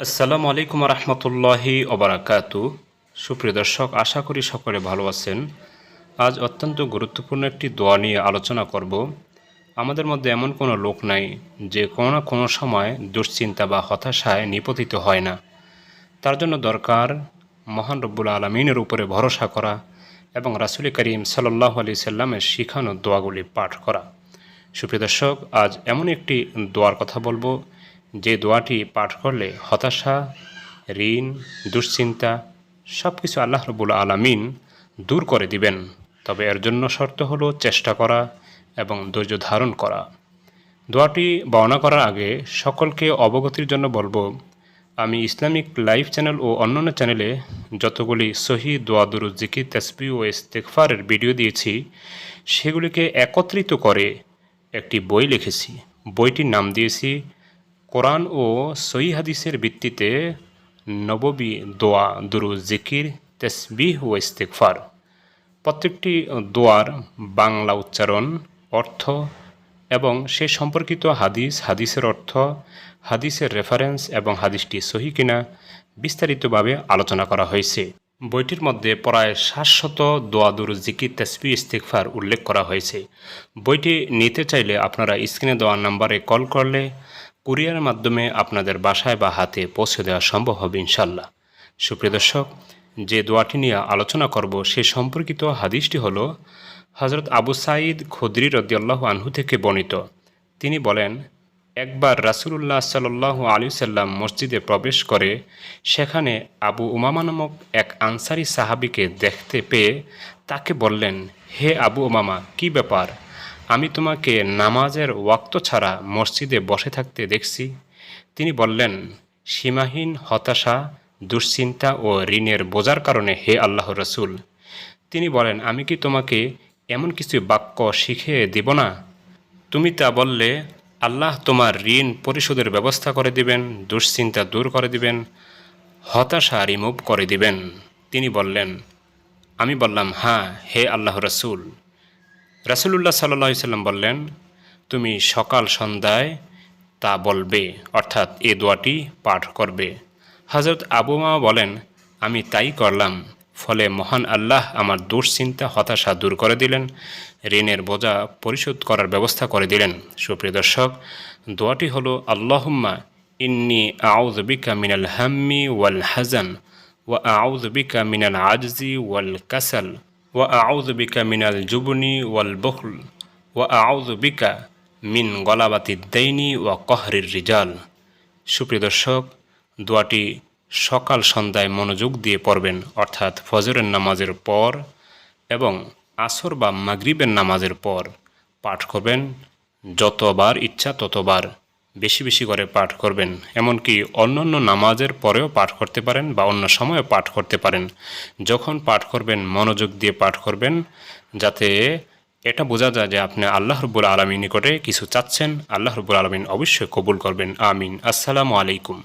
আসসালামু আলাইকুম রহমতুল্লাহি ওবরাকাতু। সুপ্রিয় দর্শক, আশা করি সকলে ভালো আছেন। আজ অত্যন্ত গুরুত্বপূর্ণ একটি দোয়া নিয়ে আলোচনা করব। আমাদের মধ্যে এমন কোনো লোক নাই যে কোনো না কোনো সময় দুশ্চিন্তা বা হতাশায় নিপতিত হয় না। তার জন্য দরকার মহান রব্বুল আলমিনের উপরে ভরসা করা এবং রাসুল করিম সাল্লাহ আলি সাল্লামের শিখানো দোয়াগুলি পাঠ করা। সুপ্রিয় দর্শক, আজ এমন একটি দোয়ার কথা বলব যে দোয়াটি পাঠ করলে হতাশা, ঋণ, দুশ্চিন্তা সব কিছু আল্লাহ রবুল আলমিন দূর করে দিবেন। তবে এর জন্য শর্ত হলো চেষ্টা করা এবং ধৈর্য ধারণ করা। দোয়াটি বর্ণনা করার আগে সকলকে অবগতির জন্য বলব, আমি ইসলামিক লাইভ চ্যানেল ও অন্যান্য চ্যানেলে যতগুলি সহি দোয়া দুরু জিকির তসবি ও ইস্তেকফারের ভিডিও দিয়েছি, সেগুলিকে একত্রিত করে একটি বই লিখেছি। বইটির নাম দিয়েছি কোরআন ও সহি হাদিসের ভিত্তিতে নববী দোয়া, দুরু জিকির, তসবিহ ও ইস্তেকফার প্রত্যেকটি দোয়ার বাংলা উচ্চারণ, অর্থ এবং সে সম্পর্কিত হাদিস, হাদিসের অর্থ, হাদিসের রেফারেন্স এবং হাদিসটি সহি কিনা বিস্তারিতভাবে আলোচনা করা হয়েছে। বইটির মধ্যে প্রায় সাতশত দোয়াদুর জিকির তেসবি ইস্তিকফার উল্লেখ করা হয়েছে। বইটি নিতে চাইলে আপনারা স্ক্রিনে দেওয়া নাম্বারে কল করলে কুরিয়ারের মাধ্যমে আপনাদের বাসায় বা হাতে পৌঁছে দেওয়া সম্ভব হবে ইনশাল্লাহ সুপ্রিয় দর্শক, যে দোয়াটি নিয়ে আলোচনা করব সে সম্পর্কিত হাদিসটি হল হজরত আবু সাঈদ খুদ্রি রদিয়াল্লাহ আনহু থেকে বর্ণিত। তিনি বলেন, একবার রাসুলুল্লাহ সাল্লাহ আলী সাল্লাম মসজিদে প্রবেশ করে, সেখানে আবু উমামা নামক এক আনসারি সাহাবিকে দেখতে পেয়ে তাকে বললেন, হে আবু উমামা, কি ব্যাপার? আমি তোমাকে নামাজের ওয়াক্ত ছাড়া মসজিদে বসে থাকতে দেখছি। তিনি বললেন, সীমাহীন হতাশা, দুশ্চিন্তা ও ঋণের বোঝার কারণে হে আল্লাহ রসুল। তিনি বলেন, আমি কি তোমাকে এমন কিছু বাক্য শিখিয়ে দিব না? তুমি তা বললে, আল্লাহ তোমার ঋণ পরিশোধের ব্যবস্থা করে দিবেন, দুশ্চিন্তা দূর করে দিবেন, হতাশা রিমুভ করে দিবেন। তিনি বললেন, আমি বললাম হ্যাঁ হে আল্লাহ রসুল। রাসুলুল্লাহ সাল্লাহ সাল্লাম বললেন, তুমি সকাল সন্ধ্যায় তা বলবে, অর্থাৎ এ দোয়াটি পাঠ করবে। হজরত আবু মা বলেন, আমি তাই করলাম, ফলে মহান আল্লাহ আমার দুশ্চিন্তা, হতাশা দূর করে দিলেন, ঋণের বোঝা পরিশোধ করার ব্যবস্থা করে দিলেন। সুপ্রিয় দর্শক, দোয়াটি হলো, আল্লাহুম্মা ইন্নি আউজ বিকা মিনাল হাম্মি ওয়াল হাজান ওয়া আউজ বিকা মিনাল আজজি ওয়াল কাসাল। মিনাল জুবনি ওয়াল বখল, ওয়া আউজ বিকা মিন গলাবাতি দৈনি ওয়া কহরির রিজাল। সুপ্রিয় দর্শক, দোয়াটি সকাল সন্ধ্যায় মনোযোগ দিয়ে পড়বেন, অর্থাৎ ফজরের নামাজের পর এবং আসর বা মাগরিবের নামাজের পর পাঠ করবেন, যতবার ইচ্ছা ততবার। বেশি বেশি করে পাঠ করবেন। এমনকি অন্য অন্য নামাজের পরেও পাঠ করতে পারেন বা অন্য সময়ে পাঠ করতে পারেন। যখন পাঠ করবেন, মনোযোগ দিয়ে পাঠ করবেন, যাতে এটা বোঝা যায় যে আপনি আল্লাহ রব্বুল আলমীর নিকটে কিছু চাচ্ছেন। আল্লাহ রব্বুল আলমিন অবশ্যই কবুল করবেন। আমিন। আসসালামু আলাইকুম।